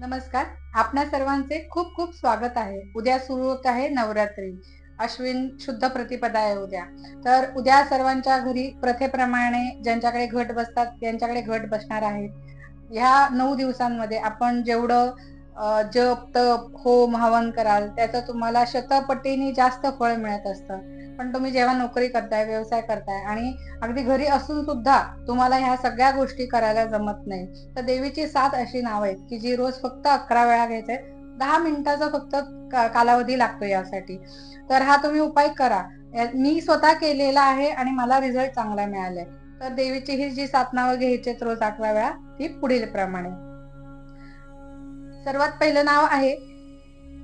नमस्कार. आपणा सर्वांचे खूप खूप स्वागत आहे. उद्या सुरू होत आहे नवरात्री. अश्विन शुद्ध प्रतिपदा आहे उद्या. तर उद्या सर्वांच्या घरी प्रथेप्रमाणे ज्यांच्याकडे घट बसतात त्यांच्याकडे घट बसणार आहेत. ह्या नऊ दिवसांमध्ये आपण जेवढं जप तप होम हवन कराल त्याचं तुम्हाला शतपटीने जास्त फळ मिळत असतं. पण तुम्ही जेव्हा नोकरी करताय व्यवसाय करताय आणि अगदी घरी असून सुद्धा तुम्हाला ह्या सगळ्या गोष्टी करायला जमत नाही तर देवीची सात अशी नाव आहेत की जी रोज फक्त अकरा वेळा घ्यायचे. दहा मिनिटाचा फक्त कालावधी लागतो यासाठी. तर हा तुम्ही उपाय करा. मी स्वतः केलेला आहे आणि मला रिझल्ट चांगला मिळालाय. तर देवीची ही जी सात नावं घ्यायची रोज अकरा वेळा ती पुढील प्रमाणे. सर्वात पहिलं नाव आहे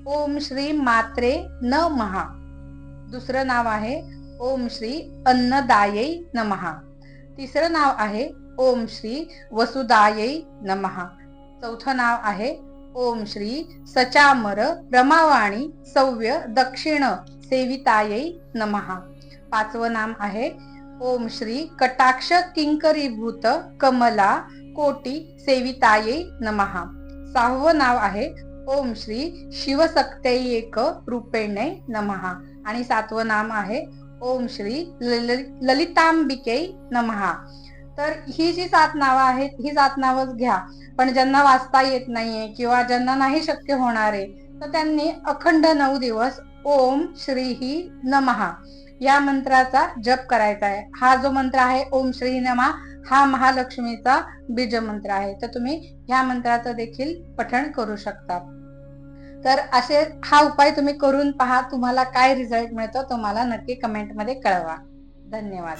ओम श्री मात्रे न महा दुसरं नाव आहे ओम श्री अन्नदायै नमहा तिसरं नाव आहे ओम श्री वसुदायै नमहा चौथं नाव आहे ओम श्री सचामर रमावाणी सव्य दक्षिण सेवितायै नमहा पाचवं नाम आहे ओम श्री कटाक्ष किंकरीभूत कमला कोटी सेवितायै नमहा सहावं नाव आहे ओम श्री शिवसक्तैक रूपेणे नमहा आणि सातवं नाम आहे ओम श्री ललितांबिके नमहा तर ही जी सात नावं आहेत ही सात नावच घ्या. पण ज्यांना वाचता येत नाहीये किंवा ज्यांना नाही शक्य होणार आहे तर त्यांनी अखंड नऊ दिवस ओम श्री ही नमहा या मंत्राचा जप करायचा आहे. हा जो मंत्र आहे ओम श्री नमा हा महालक्ष्मीचा बीज मंत्र आहे. तर तुम्ही ह्या मंत्राचं देखील पठण करू शकता. तर असे हा उपाय तुम्ही करून पहा तुम्हाला काय रिझल्ट मिळतो तो मला नक्की कमेंटमध्ये कळवा. धन्यवाद.